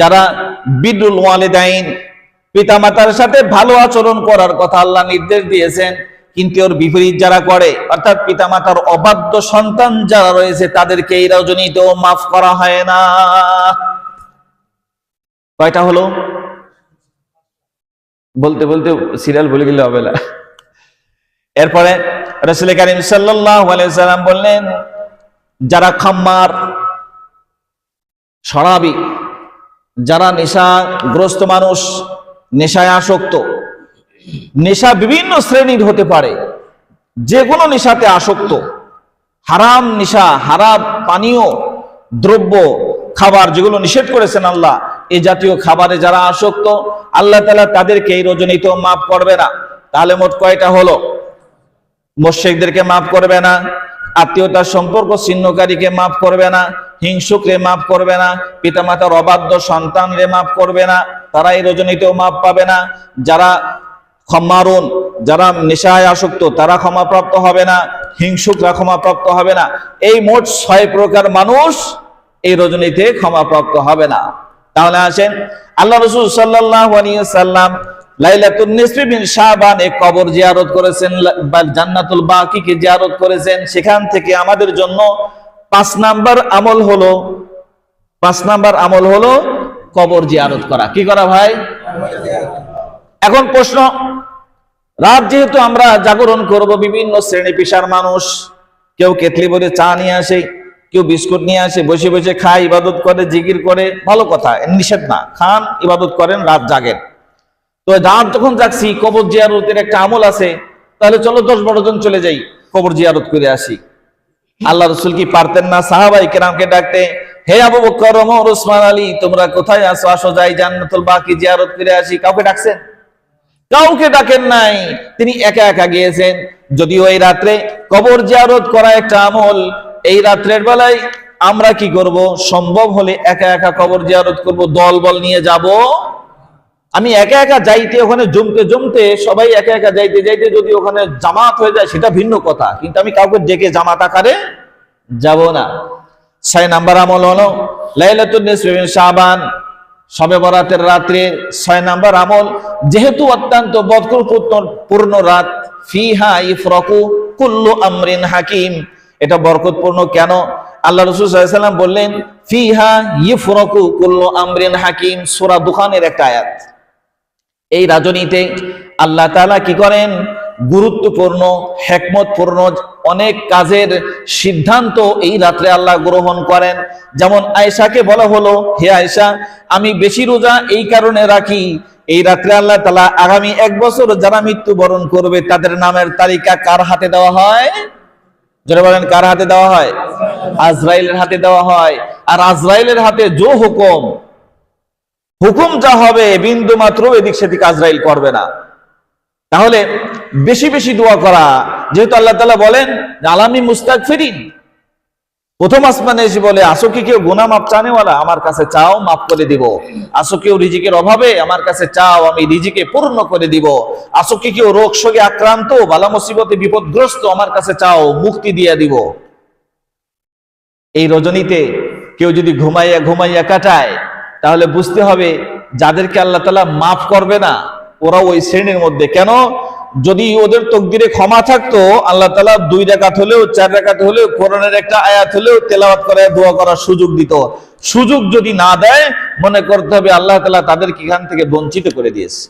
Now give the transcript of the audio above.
যারা বিদুল ওয়ালিদাইন পিতামাতার সাথে ভালো আচরণ করার কথা আল্লাহ নির্দেশ দিয়েছেন, কিন্তু ওর বিপরীত যারা করে, অর্থাৎ পিতামাতার অবাধ্য সন্তান যারা রয়েছে, তাদেরকে এই মাফ করা হয় না। কয়টা হলো? বলতে বলতে সিরিয়াল ভুলে গেলে হবে না। এরপরে রসুল করিম সাল্লাম বললেন, যারা খাম্মার সরাবি যারা নেশাগ্রস্ত মানুষ, নেশায় আসক্ত, নেশা বিভিন্ন শ্রেণির হতে পারে যে কোনো নেশাতে আসক্ত, হারাম নেশা, হারাম পানীয় দ্রব্য, খাবার যেগুলো নিষেধ করেছেন আল্লাহ, এ জাতীয় খাবারে যারা আসক্ত, আল্লাহ তালা তাদেরকে এই রজনীতেও মাফ করবে না। তাহলে মোট কয়টা হলো? মোশেকদেরকে মাফ করবে না, আত্মীয়তার সম্পর্ক ছিন্নকারীকে মাফ করবে না হিংসুকরে মাফ করবে না, পিতামাতার অবাধ্য সন্তানরে মাফ করবে না তারা এই রজনীতেও মাফ পাবে না। যারা ক্ষমারুন যারা নেশায় আসক্ত, তারা ক্ষমাপ্রাপ্ত হবে না, হিংসুকরা ক্ষমাপ্রাপ্ত হবে না। এই মোট ছয় প্রকার মানুষ এই রজনীতে ক্ষমাপ্রাপ্ত হবে না। তাহলে আসেন, আল্লাহ রসুল সাল্লাহ সাল্লাম শাবান কবর জিয়ারত করেছেন জান্নাতুল বাকিকে জিয়ারত করেছেন। সেখান থেকে আমাদের জন্য পাঁচ নাম্বার আমল হলো, পাঁচ নাম্বার আমল হলো কবর জিয়ারত করা। কি করা ভাই? এখন প্রশ্ন, রাত যেহেতু আমরা জাগরণ করব, বিভিন্ন শ্রেণি পেশার মানুষ, কেউ কেতলি বলে চা নিয়ে আসে, কেউ বিস্কুট নিয়ে আসে, বসে বসে খায়, ইবাদত করে জিগির করে, ভালো কথা, নিষেধ না, খান, ইবাদত করেন, রাত জাগেন। তো রাত যখন যাচ্ছি কবর জিয়ারতের একটা আমল আছে, তাহলে চলো দশ বারো জন চলে যাই, কবর জিয়ারত করে আসি। আল্লাহ রসুল কি পারতেন না? সাহাবাই কেরামকে ডাকতে, হে আবু বকর ওসমান, আলী, তোমরা কোথায় আসো আসো যাই, জান্নাতুল বাকি, জিয়ারত করে আসি। কাউকে ডাকছেন? কাউকে ডাকেন নাই। তিনি একা একা গিয়েছেন। যদিও এই রাত্রে কবর জিয়ারত করা একটা আমল, এই রাত্রের বেলায় আমরা কি করব? সম্ভব হলে একা একা কবর জিয়ারত করব দল বল নিয়ে যাব? আমি একা একা যাইতে, ওখানে জমতে জমতে, সবাই একা একা যাইতে যাইতে যদি ওখানে জামাত হয়ে যায়, সেটা ভিন্ন কথা। কিন্তু আমি কাউকে ডেকে জামাত আকারে যাব না। ছয় নাম্বার আমল হলো, লাইলাতুন নিসফিন শাবান। সবে বরাতের রাত্রে ছয় নাম্বার আমল, যেহেতু অত্যন্ত বদকুল পূর্ণ রাত, ফিহা ইফরকু কুল্লু আমরিন হাকিম। এটা বরকতপূর্ণ কেন? আল্লাহ রসুল সাল্লাম বললেন, ফিহা ইফরকু কুল্লু আমরিন হাকিম। সূরা দুখানের একটা আয়াত। এই রাজনীতে আল্লাহ তাআলা কি করেন? গুরুত্বপূর্ণ, হেকমতপূর্ণ অনেক কাজের সিদ্ধান্ত এই রাত্রে আল্লাহ গ্রহণ করেন। যেমন আয়েশাকে বলা হলো, হে আয়েশা, আমি বেশি রোজা এই কারণে রাখি। এই রাত্রে আল্লাহ তালা আগামী এক বছর যারা মৃত্যুবরণ করবে, তাদের নামের তালিকা কার হাতে দেওয়া হয়? যারা বলেন, কার হাতে দেওয়া হয়? আজরাইলের হাতে দেওয়া হয়। আর আজরাইলের হাতে জো হুকুম হুকুম যা হবে, বিন্দু মাত্র এদিক সেদিক আজরাইল করবে না। তাহলে বেশি বেশি দোয়া করা, যেহেতু আল্লাহ তালা বলেন, আলামী মুস্তাক ফিরিন প্রথম আসমানে এসে বলে, আসো কি কেউ গুনা মাপ চানেওয়ালা? আমার কাছে চাও মাপ করে দিব। আসো কেউ রিজিকের অভাবে? আমার কাছে চাও, আমি রিজিকে পূর্ণ করে দিব। আসো কি কেউ রোগ শোকে আক্রান্ত, বালা মুসিবতে বিপদগ্রস্ত? আমার কাছে চাও, মুক্তি দিয়ে দিব। এই রজনীতে কেউ যদি ঘুমাইয়া ঘুমাইয়া কাটায় তাহলে বুঝতে হবে যাদেরকে আল্লাহ তালা মাফ করবে না, ওরা ওই শ্রেণির মধ্যে। কেন? যদি ওদের তকদিরে ক্ষমা থাকতো, আল্লাহ তালা দুই রেখাত হলেও, চার রেখাত হলেও, কোরআনের একটা আয়াত হলেও তেলাওয়াত করে দোয়া করার সুযোগ দিত। সুযোগ যদি না দেয়, মনে করতে হবে আল্লাহ তালা তাদেরকে এখান থেকে বঞ্চিত করে দিয়েছে।